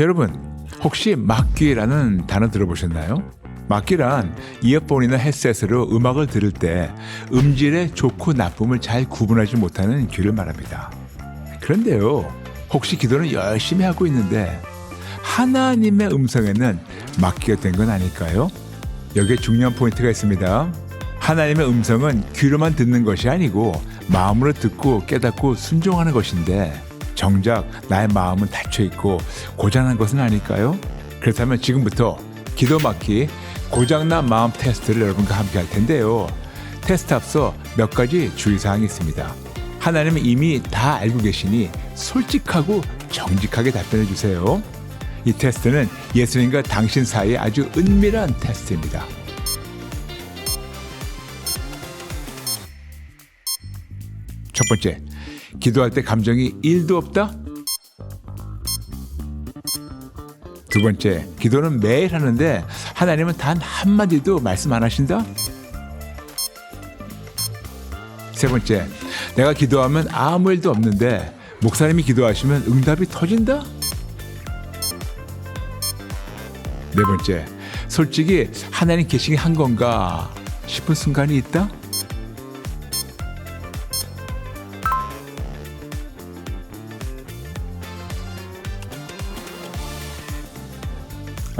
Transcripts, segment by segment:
여러분, 혹시 막귀라는 단어 들어보셨나요? 막귀란 이어폰이나 헤드셋으로 음악을 들을 때 음질의 좋고 나쁨을 잘 구분하지 못하는 귀를 말합니다. 그런데요, 혹시 기도는 열심히 하고 있는데 하나님의 음성에는 막귀가 된 건 아닐까요? 여기에 중요한 포인트가 있습니다. 하나님의 음성은 귀로만 듣는 것이 아니고 마음으로 듣고 깨닫고 순종하는 것인데 정작 나의 마음은 닫혀 있고 고장난 것은 아닐까요? 그렇다면 지금부터 기도 막히 고장난 마음 테스트를 여러분과 함께 할 텐데요. 테스트 앞서 몇 가지 주의사항이 있습니다. 하나님은 이미 다 알고 계시니 솔직하고 정직하게 답변해 주세요. 이 테스트는 예수님과 당신 사이의 아주 은밀한 테스트입니다. 첫 번째, 기도할 때 감정이 1도 없다? 두 번째, 기도는 매일 하는데 하나님은 단 한마디도 말씀 안 하신다? 세 번째, 내가 기도하면 아무 일도 없는데 목사님이 기도하시면 응답이 터진다? 네 번째, 솔직히 하나님 계시게 한 건가 싶은 순간이 있다?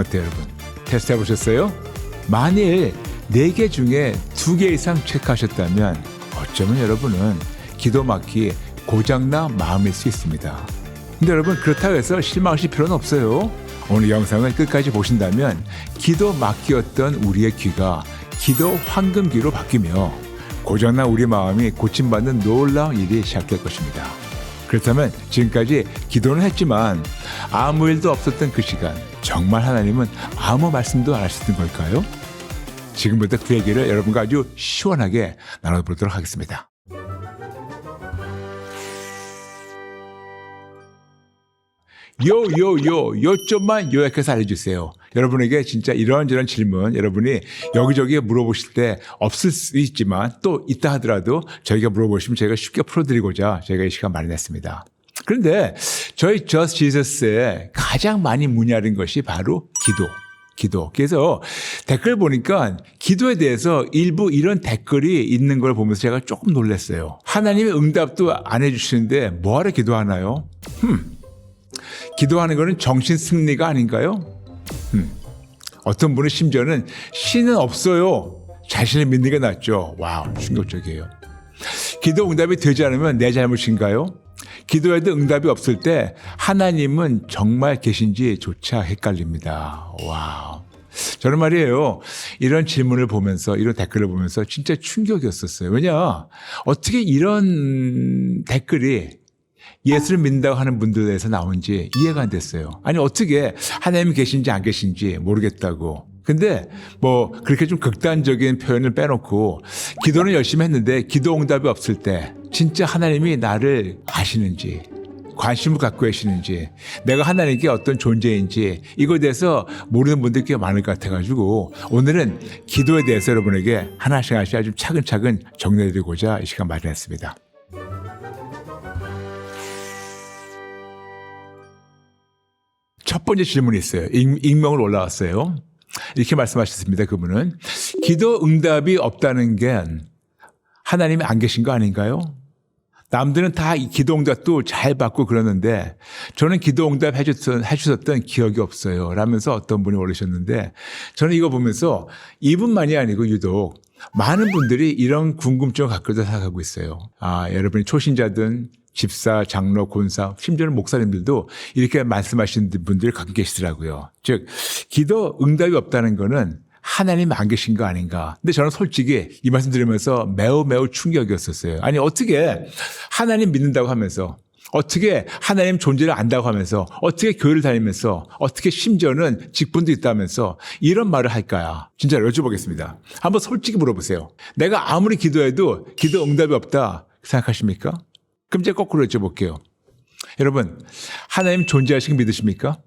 어때요, 여러분? 테스트 해보셨어요? 만일 네 개 중에 두 개 이상 체크하셨다면 어쩌면 여러분은 기도 막히 고장나 마음일 수 있습니다. 근데 여러분 그렇다고 해서 실망하실 필요는 없어요. 오늘 영상을 끝까지 보신다면 기도 막히였던 우리의 귀가 기도 황금귀로 바뀌며 고장난 우리 마음이 고침받는 놀라운 일이 시작될 것입니다. 그렇다면 지금까지 기도는 했지만 아무 일도 없었던 그 시간 정말 하나님은 아무 말씀도 안 하셨던 걸까요? 지금부터 그 얘기를 여러분과 아주 시원하게 나눠보도록 하겠습니다. 요 요 요 요점만 요약해서 알려주세요. 여러분에게 진짜 이런저런 질문 여러분이 여기저기 물어보실 때 없을 수 있지만 또 있다 하더라도 저희가 물어보시면 저희가 쉽게 풀어드리고자 저희가 이 시간 마련했습니다. 그런데 저희 저스 지저스에 가장 많이 문의하는 것이 바로 기도. 기도. 그래서 댓글 보니까 기도에 대해서 일부 이런 댓글이 있는 걸 보면서 제가 조금 놀랐어요. 하나님의 응답도 안 해주시는데 뭐하러 기도하나요? 흠. 기도하는 것은 정신 승리가 아닌가요? 음. 어떤 분은 심지어는 신은 없어요. 자신을 믿는 게 낫죠. 와우, 충격적이에요. 기도 응답이 되지 않으면 내 잘못인가요? 기도에도 응답이 없을 때 하나님은 정말 계신지 조차 헷갈립니다. 와우. 저는 말이에요. 이런 질문을 보면서, 이런 댓글을 보면서 진짜 충격이었었어요. 왜냐, 어떻게 이런 댓글이 예수를 믿는다고 하는 분들에 대해서 나온지 이해가 안 됐어요. 아니, 어떻게 하나님이 계신지 안 계신지 모르겠다고. 근데 뭐 그렇게 좀 극단적인 표현을 빼놓고 기도는 열심히 했는데 기도 응답이 없을 때 진짜 하나님이 나를 아시는지 관심을 갖고 계시는지 내가 하나님께 어떤 존재인지 이거에 대해서 모르는 분들이 꽤 많을 것 같아가지고 오늘은 기도에 대해서 여러분에게 하나씩 하나씩 아주 차근차근 정리해드리고자 이 시간 마련했습니다. 첫 번째 질문이 있어요. 익, 명을 올라왔어요. 이렇게 말씀하셨습니다. 그분은 기도 응답이 없다는 게 하나님이 안 계신 거 아닌가요? 남들은 다 기도 응답도 잘 받고 그러는데 저는 기도 응답 해주셨던, 해주셨던 기억이 없어요. 라면서 어떤 분이 올리셨는데 저는 이거 보면서 이분만이 아니고 유독 많은 분들이 이런 궁금증을 갖고 생각하고 있어요. 아, 여러분이 초신자든 집사, 장로, 권사, 심지어는 목사님들도 이렇게 말씀하시는 분들이 갖고 계시더라고요. 즉, 기도 응답이 없다는 거는 하나님 안 계신 거 아닌가. 근데 저는 솔직히 이 말씀 들으면서 매우 매우 충격이었었어요. 아니, 어떻게 하나님 믿는다고 하면서 어떻게 하나님 존재를 안다고 하면서 어떻게 교회를 다니면서 어떻게 심지어는 직분도 있다면서 이런 말을 할까요? 진짜 여쭤보겠습니다. 한번 솔직히 물어보세요. 내가 아무리 기도해도 기도 응답이 없다 생각하십니까? 그럼 제가 거꾸로 여쭤볼게요. 여러분, 하나님 존재하신 거 믿으십니까?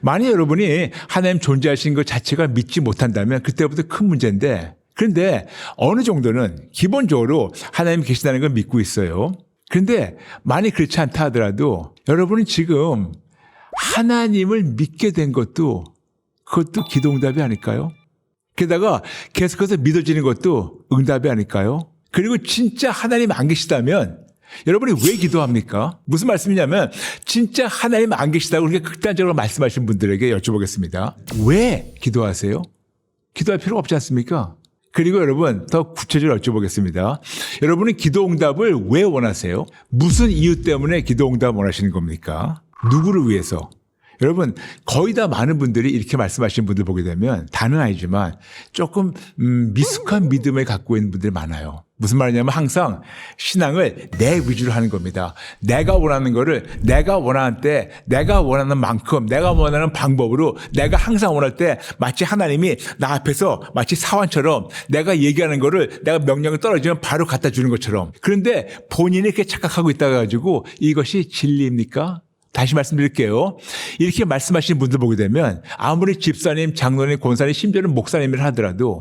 만약 여러분이 하나님 존재하신 것 자체가 믿지 못한다면 그때부터 큰 문제인데 그런데 어느 정도는 기본적으로 하나님 계시다는 걸 믿고 있어요. 그런데 많이 그렇지 않다 하더라도 여러분은 지금 하나님을 믿게 된 것도 그것도 기도응답이 아닐까요? 게다가 계속해서 믿어지는 것도 응답이 아닐까요? 그리고 진짜 하나님 안 계시다면 여러분이 왜 기도합니까? 무슨 말씀이냐면 진짜 하나님 안 계시다고 그렇게 극단적으로 말씀하신 분들에게 여쭤보겠습니다. 왜 기도하세요? 기도할 필요가 없지 않습니까? 그리고 여러분 더 구체적으로 여쭤보겠습니다. 여러분은 기도 응답을 왜 원하세요? 무슨 이유 때문에 기도 응답 원하시는 겁니까? 누구를 위해서? 여러분 거의 다 많은 분들이 이렇게 말씀하시는 분들 보게 되면 다는 아니지만 조금 음, 미숙한 믿음을 갖고 있는 분들이 많아요. 무슨 말이냐면 항상 신앙을 내 위주로 하는 겁니다. 내가 원하는 거를 내가 원하는 때 내가 원하는 만큼 내가 원하는 방법으로 내가 항상 원할 때 마치 하나님이 나 앞에서 마치 사원처럼 내가 얘기하는 거를 내가 명령을 떨어지면 바로 갖다 주는 것처럼 그런데 본인이 이렇게 착각하고 있다 가지고 이것이 진리입니까? 다시 말씀드릴게요. 이렇게 말씀하시는 분들 보게 되면 아무리 집사님, 장로님, 권사님, 심지어는 목사님을 하더라도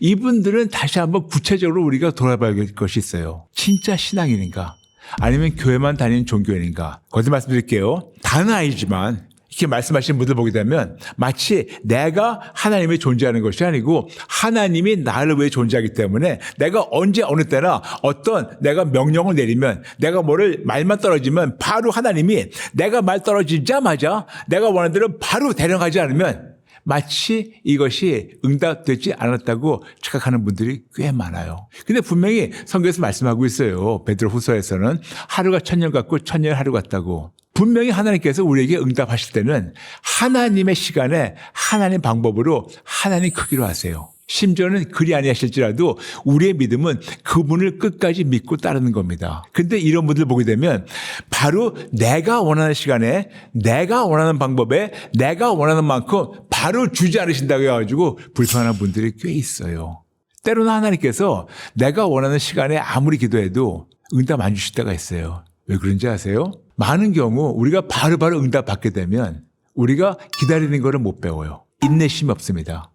이분들은 다시 한번 구체적으로 우리가 돌아봐야 될 것이 있어요. 진짜 신앙인인가? 아니면 교회만 다니는 종교인인가? 거듭 말씀드릴게요. 다는 아니지만 이렇게 말씀하시는 분들 보게 되면 마치 내가 하나님이 존재하는 것이 아니고 하나님이 나를 위해 존재하기 때문에 내가 언제 어느 때나 어떤 내가 명령을 내리면 내가 뭐를 말만 떨어지면 바로 하나님이 내가 말 떨어지자마자 내가 원하는 대로 바로 대령하지 않으면 마치 이것이 응답되지 않았다고 착각하는 분들이 꽤 많아요. 근데 분명히 성경에서 말씀하고 있어요. 베드로 후서에서는 하루가 천년 같고 천년 하루 같다고. 분명히 하나님께서 우리에게 응답하실 때는 하나님의 시간에 하나님 방법으로 하나님 크기로 하세요. 심지어는 그리 아니하실지라도 우리의 믿음은 그분을 끝까지 믿고 따르는 겁니다. 근데 이런 분들 보게 되면 바로 내가 원하는 시간에 내가 원하는 방법에 내가 원하는 만큼 바로 주지 않으신다고 해가지고 불편한 분들이 꽤 있어요. 때로는 하나님께서 내가 원하는 시간에 아무리 기도해도 응답 안 주실 때가 있어요. 왜 그런지 아세요? 많은 경우 우리가 바로 바로 응답 받게 되면 우리가 기다리는 것을 못 배워요. 인내심이 없습니다.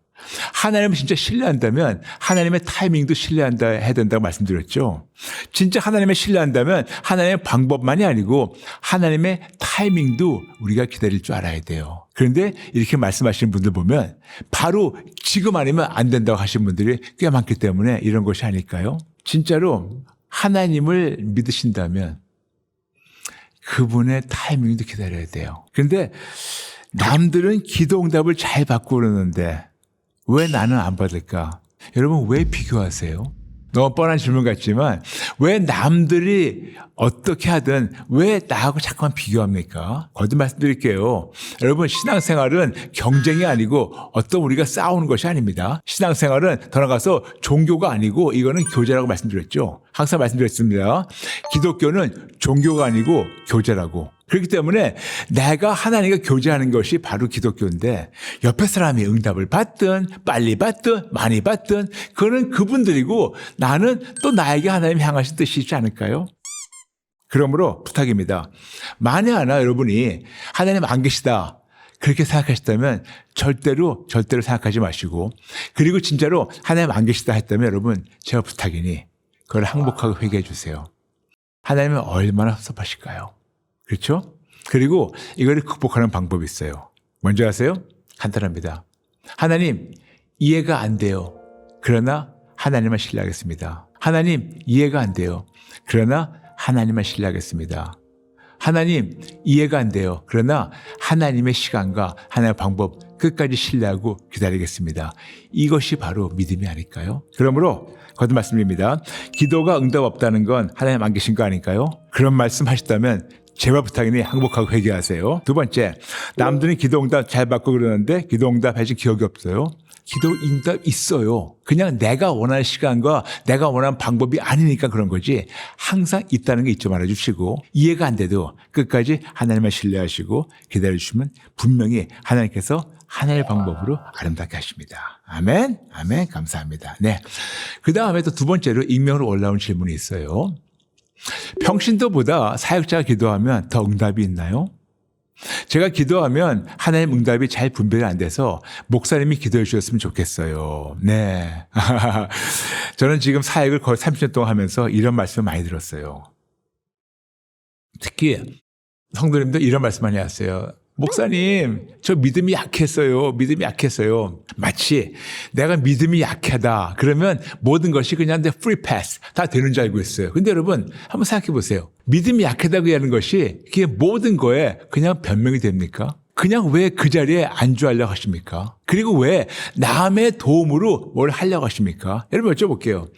하나님을 진짜 신뢰한다면 하나님의 타이밍도 신뢰한다 해야 된다고 말씀드렸죠. 진짜 하나님을 신뢰한다면 하나님의 방법만이 아니고 하나님의 타이밍도 우리가 기다릴 줄 알아야 돼요. 그런데 이렇게 말씀하시는 분들 보면 바로 지금 아니면 안 된다고 하신 분들이 꽤 많기 때문에 이런 것이 아닐까요? 진짜로 하나님을 믿으신다면 그분의 타이밍도 기다려야 돼요. 그런데 남들은 기도 응답을 잘 받고 그러는데 왜 나는 안 받을까? 여러분 왜 비교하세요? 너무 뻔한 질문 같지만 왜 남들이 어떻게 하든 왜 나하고 자꾸만 비교합니까? 거듭 말씀드릴게요. 여러분 신앙생활은 경쟁이 아니고 어떤 우리가 싸우는 것이 아닙니다. 신앙생활은 더 나가서 종교가 아니고 이거는 교제라고 말씀드렸죠. 항상 말씀드렸습니다. 기독교는 종교가 아니고 교제라고. 그렇기 때문에 내가 하나님과 교제하는 것이 바로 기독교인데 옆에 사람이 응답을 받든 빨리 받든 많이 받든 그거는 그분들이고 나는 또 나에게 하나님 향하신 뜻이지 않을까요? 그러므로 부탁입니다. 만에 하나 여러분이 하나님 안 계시다. 그렇게 생각하셨다면 절대로 절대로 생각하지 마시고 그리고 진짜로 하나님 안 계시다 했다면 여러분 제가 부탁이니 그걸 항복하고 회개해 주세요. 하나님은 얼마나 섭섭하실까요? 그렇죠? 그리고 이거를 극복하는 방법이 있어요. 먼저 아세요? 간단합니다. 하나님, 이해가 안 돼요. 그러나 하나님만 신뢰하겠습니다. 하나님, 이해가 안 돼요. 그러나 하나님만 신뢰하겠습니다. 하나님, 이해가 안 돼요. 그러나 하나님의 시간과 하나님의 방법 끝까지 신뢰하고 기다리겠습니다. 이것이 바로 믿음이 아닐까요? 그러므로 거듭 말씀드립니다. 기도가 응답 없다는 건 하나님 안 계신 거 아닐까요? 그런 말씀 하셨다면 제발 부탁이니 항복하고 회개하세요. 두 번째, 남들은 기도응답 잘 받고 그러는데 기도응답 해준 기억이 없어요. 기도응답 있어요. 그냥 내가 원하는 시간과 내가 원하는 방법이 아니니까 그런 거지. 항상 있다는 게 잊지 말아 주시고 이해가 안 돼도 끝까지 하나님을 신뢰하시고 기다려 주시면 분명히 하나님께서 하나의 방법으로 아름답게 하십니다. 아멘, 아멘, 감사합니다. 네. 그 다음에 또 두 번째로 익명으로 올라온 질문이 있어요. 평신도보다 사역자가 기도하면 더 응답이 있나요? 제가 기도하면 하나님 응답이 잘 분별이 안 돼서 목사님이 기도해 주셨으면 좋겠어요. 네. 저는 지금 사역을 거의 30년 동안 하면서 이런 말씀을 많이 들었어요. 특히 성도님들 이런 말씀 많이 하세요. 목사님, 저 믿음이 약했어요. 믿음이 약했어요. 마치 내가 믿음이 약하다. 그러면 모든 것이 그냥 내 free pass 다 되는 줄 알고 있어요. 근데 여러분, 한번 생각해 보세요. 믿음이 약하다고 하는 것이 그게 모든 거에 그냥 변명이 됩니까? 그냥 왜 그 자리에 안주하려고 하십니까? 그리고 왜 남의 도움으로 뭘 하려고 하십니까? 여러분 여쭤볼게요.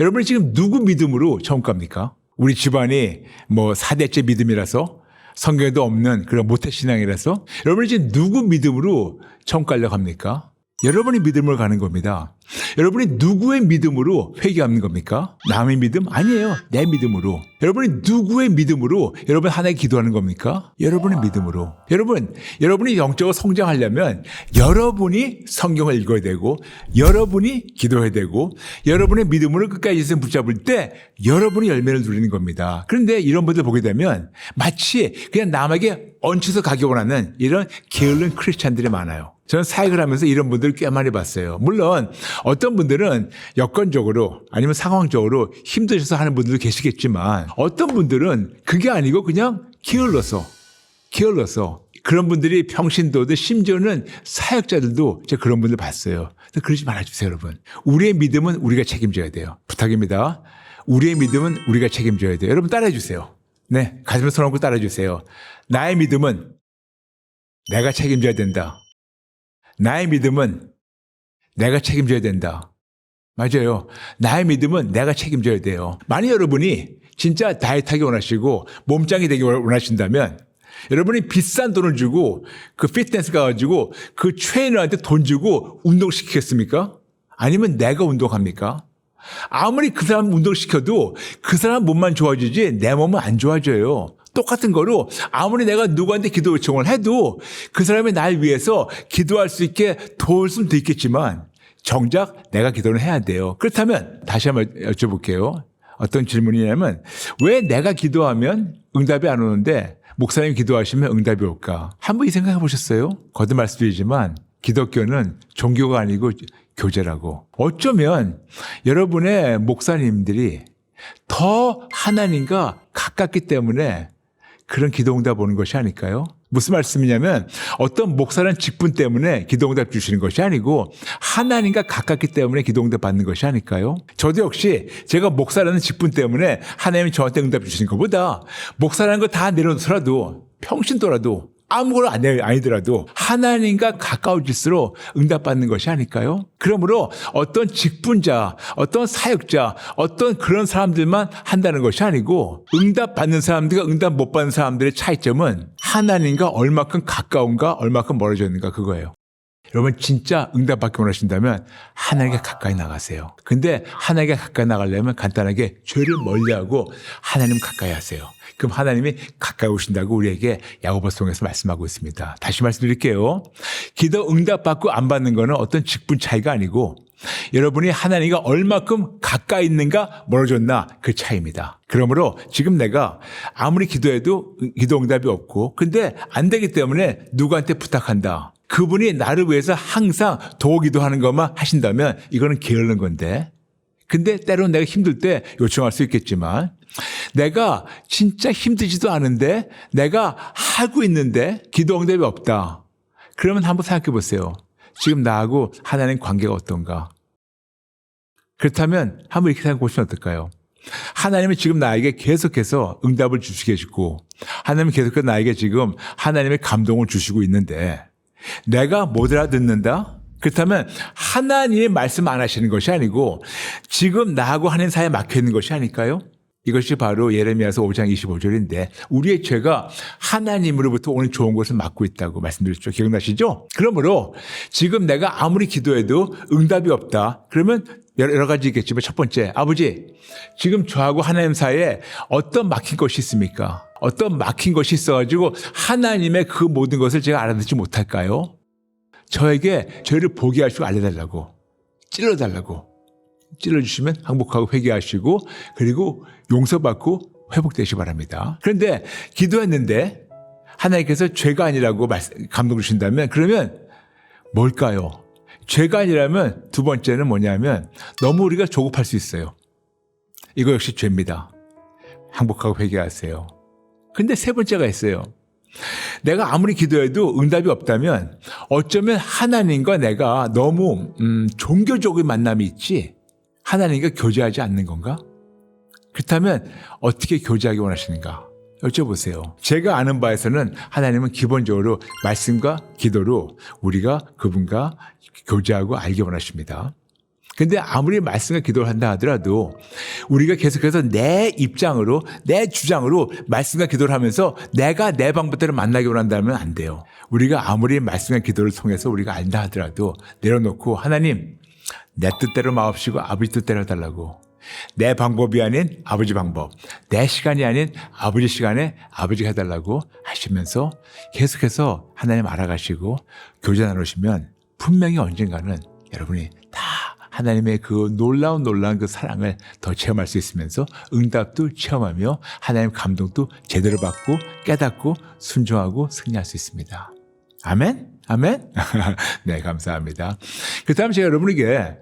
여러분이 지금 누구 믿음으로 처음 갑니까? 우리 집안이 뭐 4대째 믿음이라서 성경에도 없는 그런 모태신앙이라서 여러분이 지금 누구 믿음으로 처음 가려고 합니까? 여러분이 믿음으로 가는 겁니다. 여러분이 누구의 믿음으로 회개하는 겁니까? 남의 믿음? 아니에요. 내 믿음으로. 여러분이 누구의 믿음으로 여러분 하나에 기도하는 겁니까? 여러분의 믿음으로. 여러분, 여러분이 영적으로 성장하려면 여러분이 성경을 읽어야 되고 여러분이 기도해야 되고 여러분의 믿음으로 끝까지 예수님 붙잡을 때 여러분이 열매를 누리는 겁니다. 그런데 이런 분들 보게 되면 마치 그냥 남에게 얹혀서 가기 원하는 이런 게으른 크리스찬들이 많아요. 저는 사역을 하면서 이런 분들을 꽤 많이 봤어요. 물론 어떤 분들은 여건적으로 아니면 상황적으로 힘드셔서 하는 분들도 계시겠지만 어떤 분들은 그게 아니고 그냥 게을러서 게을러서 그런 분들이 평신도도 심지어는 사역자들도 제가 그런 분들 봤어요. 그러지 말아주세요, 여러분. 우리의 믿음은 우리가 책임져야 돼요. 부탁입니다. 우리의 믿음은 우리가 책임져야 돼요. 여러분 따라해 주세요. 네, 가슴에 손 얹고 따라해 주세요. 나의 믿음은 내가 책임져야 된다. 나의 믿음은 내가 책임져야 된다. 맞아요. 나의 믿음은 내가 책임져야 돼요. 만약 여러분이 진짜 다이어트하기 원하시고 몸짱이 되기 원하신다면 여러분이 비싼 돈을 주고 그 피트니스 가가지고 그 트레이너한테 돈 주고 운동시키겠습니까? 아니면 내가 운동합니까? 아무리 그 사람 운동시켜도 그 사람 몸만 좋아지지 내 몸은 안 좋아져요. 똑같은 거로 아무리 내가 누구한테 기도 요청을 해도 그 사람이 날 위해서 기도할 수 있게 도울 수도 있겠지만 정작 내가 기도를 해야 돼요. 그렇다면 다시 한번 여쭤볼게요. 어떤 질문이냐면 왜 내가 기도하면 응답이 안 오는데 목사님 기도하시면 응답이 올까? 한번 이 생각해 보셨어요? 거듭 말씀드리지만 기독교는 종교가 아니고 교제라고. 어쩌면 여러분의 목사님들이 더 하나님과 가깝기 때문에 그런 기도응답 오는 것이 아닐까요? 무슨 말씀이냐면 어떤 목사는 직분 때문에 기도응답 주시는 것이 아니고 하나님과 가깝기 때문에 기도응답 받는 것이 아닐까요? 저도 역시 제가 목사라는 직분 때문에 하나님이 저한테 응답 주시는 것보다 목사라는 거 다 내려놓더라도 평신도라도 아무거나 아니더라도 하나님과 가까워질수록 응답받는 것이 아닐까요? 그러므로 어떤 직분자, 어떤 사역자, 어떤 그런 사람들만 한다는 것이 아니고 응답받는 사람들과 응답 못 받는 사람들의 차이점은 하나님과 얼마큼 가까운가, 얼마큼 멀어져 있는가 그거예요. 여러분 진짜 응답받기 원하신다면 하나님께 가까이 나가세요. 근데 하나님께 가까이 나가려면 간단하게 죄를 멀리하고 하나님 가까이 하세요. 그럼 하나님이 가까이 오신다고 우리에게 야고보서 통해서 말씀하고 있습니다. 다시 말씀드릴게요. 기도 응답받고 안 받는 거는 어떤 직분 차이가 아니고 여러분이 하나님과 얼마큼 가까이 있는가 멀어졌나 그 차이입니다. 그러므로 지금 내가 아무리 기도해도 기도 응답이 없고 근데 안 되기 때문에 누구한테 부탁한다. 그분이 나를 위해서 항상 도우 기도 하는 것만 하신다면 이거는 게으른 건데 근데 때로는 내가 힘들 때 요청할 수 있겠지만 내가 진짜 힘들지도 않은데 내가 하고 있는데 기도 응답이 없다. 그러면 한번 생각해 보세요. 지금 나하고 하나님 관계가 어떤가? 그렇다면 한번 이렇게 생각해 보시면 어떨까요? 하나님은 지금 나에게 계속해서 응답을 주시게 해주고 하나님은 계속해서 나에게 지금 하나님의 감동을 주시고 있는데 내가 못 알아듣는다? 그렇다면 하나님의 말씀 안 하시는 것이 아니고 지금 나하고 하는 사이에 막혀 있는 것이 아닐까요? 이것이 바로 예레미야서 5장 25절인데 우리의 죄가 하나님으로부터 오는 좋은 것을 막고 있다고 말씀드렸죠. 기억나시죠? 그러므로 지금 내가 아무리 기도해도 응답이 없다. 그러면 여러 가지 있겠지만 첫 번째, 아버지, 지금 저하고 하나님 사이에 어떤 막힌 것이 있습니까? 어떤 막힌 것이 있어가지고 하나님의 그 모든 것을 제가 알아듣지 못할까요? 저에게 죄를 보게 하시고 알려달라고, 찔러달라고. 찔러주시면 항복하고 회개하시고 그리고 용서받고 회복되시 바랍니다. 그런데 기도했는데 하나님께서 죄가 아니라고 감동 주신다면 그러면 뭘까요? 죄가 아니라면 두 번째는 뭐냐면 너무 우리가 조급할 수 있어요. 이거 역시 죄입니다. 항복하고 회개하세요. 근데 세 번째가 있어요. 내가 아무리 기도해도 응답이 없다면 어쩌면 하나님과 내가 너무 음, 종교적인 만남이 있지 하나님과 교제하지 않는 건가? 그렇다면 어떻게 교제하기 원하시는가? 여쭤보세요. 제가 아는 바에서는 하나님은 기본적으로 말씀과 기도로 우리가 그분과 교제하고 알기 원하십니다. 근데 아무리 말씀과 기도를 한다 하더라도 우리가 계속해서 내 입장으로 내 주장으로 말씀과 기도를 하면서 내가 내 방법대로 만나기 원한다면 안 돼요. 우리가 아무리 말씀과 기도를 통해서 우리가 안다 하더라도 내려놓고 하나님 내 뜻대로 마옵시고 아버지 뜻대로 해달라고 내 방법이 아닌 아버지 방법, 내 시간이 아닌 아버지 시간에 아버지가 해달라고 하시면서 계속해서 하나님 알아가시고 교제 나누시면 분명히 언젠가는 여러분이 다 하나님의 그 놀라운 놀라운 그 사랑을 더 체험할 수 있으면서 응답도 체험하며 하나님 감동도 제대로 받고 깨닫고 순종하고 승리할 수 있습니다. 아멘? 아멘? 네, 감사합니다. 그 다음 제가 여러분에게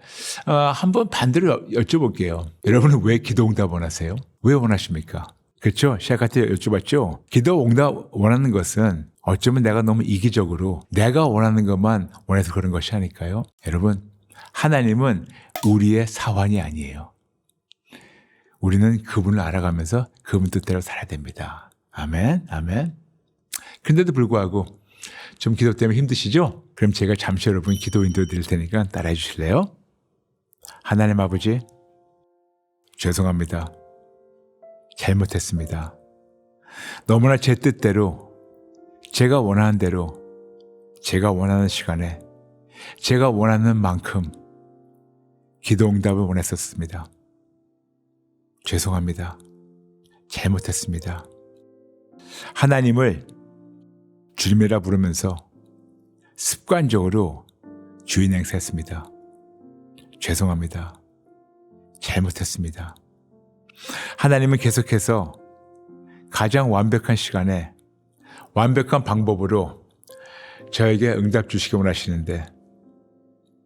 어, 한번 반대로 여- 여쭤볼게요. 여러분은 왜 기도 응답 원하세요? 왜 원하십니까? 그렇죠? 시작할 때 여쭤봤죠? 기도 응답 원하는 것은 어쩌면 내가 너무 이기적으로 내가 원하는 것만 원해서 그런 것이 아닐까요? 여러분, 하나님은 우리의 사환이 아니에요. 우리는 그분을 알아가면서 그분 뜻대로 살아야 됩니다. 아멘, 아멘. 근데도 불구하고 좀 기도 때문에 힘드시죠? 그럼 제가 잠시 여러분 기도 인도 드릴 테니까 따라해 주실래요? 하나님 아버지, 죄송합니다. 잘못했습니다. 너무나 제 뜻대로, 제가 원하는 대로, 제가 원하는 시간에, 제가 원하는 만큼 기도 응답을 원했었습니다. 죄송합니다. 잘못했습니다. 하나님을 주님이라 부르면서 습관적으로 주인 행세했습니다. 죄송합니다. 잘못했습니다. 하나님은 계속해서 가장 완벽한 시간에 완벽한 방법으로 저에게 응답 주시기 원하시는데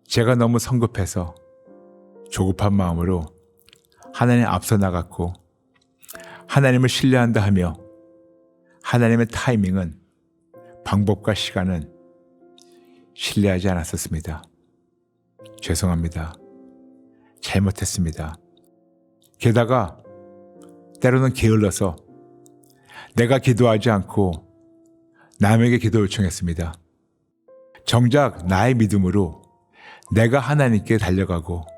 제가 너무 성급해서 조급한 마음으로 하나님 앞서 나갔고 하나님을 신뢰한다 하며 하나님의 타이밍은 방법과 시간은 신뢰하지 않았었습니다. 죄송합니다. 잘못했습니다. 게다가 때로는 게을러서 내가 기도하지 않고 남에게 기도 요청했습니다. 정작 나의 믿음으로 내가 하나님께 달려가고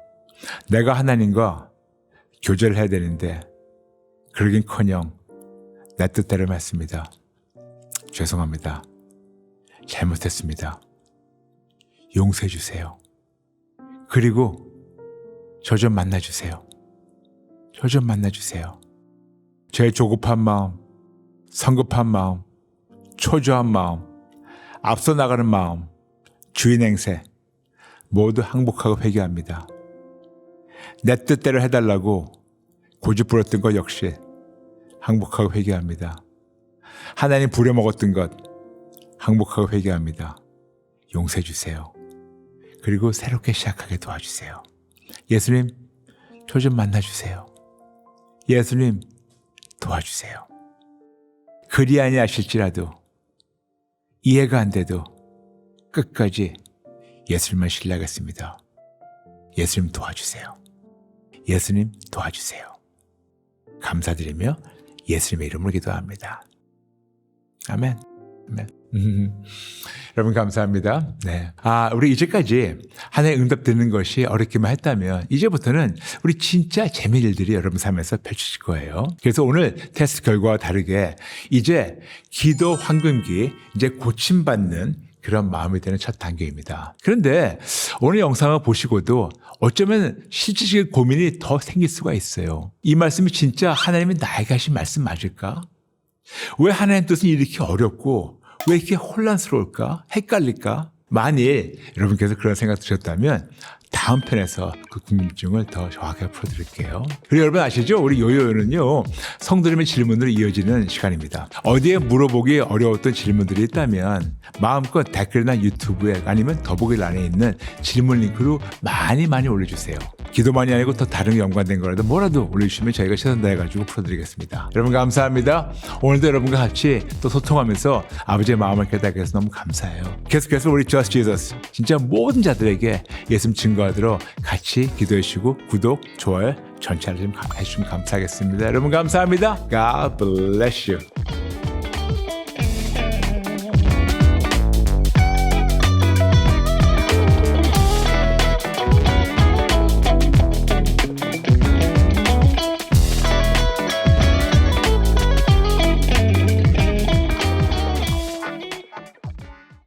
내가 하나님과 교제를 해야 되는데 그러긴커녕 내 뜻대로 했습니다. 죄송합니다. 잘못했습니다. 용서해 주세요. 그리고 저 좀 만나 주세요. 저 좀 만나 주세요. 제 조급한 마음, 성급한 마음, 초조한 마음, 앞서 나가는 마음, 주인 행세 모두 항복하고 회개합니다. 내 뜻대로 해달라고 고집부렸던 것 역시 항복하고 회개합니다. 하나님 부려먹었던 것 항복하고 회개합니다. 용서해 주세요. 그리고 새롭게 시작하게 도와주세요. 예수님, 저 좀 만나주세요. 예수님, 도와주세요. 그리 아니하실지라도 이해가 안 돼도 끝까지 예수님만 신뢰하겠습니다. 예수님 도와주세요. 예수님 도와주세요. 감사드리며 예수님의 이름으로 기도합니다. 아멘. 아멘. 음, 여러분 감사합니다. 네. 아, 우리 이제까지 하나의 응답 듣는 것이 어렵기만 했다면 이제부터는 우리 진짜 재미있는 일들이 여러분 삶에서 펼쳐질 거예요. 그래서 오늘 테스트 결과와 다르게 이제 기도 황금기 이제 고침받는 그런 마음이 되는 첫 단계입니다. 그런데 오늘 영상을 보시고도 어쩌면 실질적인 고민이 더 생길 수가 있어요. 이 말씀이 진짜 하나님이 나에게 하신 말씀 맞을까? 왜 하나님 뜻은 이렇게 어렵고 왜 이렇게 혼란스러울까? 헷갈릴까? 만일 여러분께서 그런 생각 드셨다면 다음 편에서 그 궁금증을 더 정확하게 풀어드릴게요. 그리고 여러분 아시죠? 우리 요요요는요 성도님의 질문으로 이어지는 시간입니다. 어디에 물어보기 어려웠던 질문들이 있다면 마음껏 댓글이나 유튜브에 아니면 더보기란에 있는 질문 링크로 많이 많이 올려주세요. 기도만이 아니고 더 다른 연관된 거라도 뭐라도 올려주시면 저희가 최선 다해가지고 풀어드리겠습니다. 여러분 감사합니다. 오늘도 여러분과 같이 또 소통하면서 아버지의 마음을 깨닫게 해서 너무 감사해요. 계속해서 우리 Just Jesus 진짜 모든 자들에게 예수님 증거하도록 같이 기도해 주시고 구독, 좋아요, 전체를 좀 해주시면 감사하겠습니다. 여러분 감사합니다. God bless you.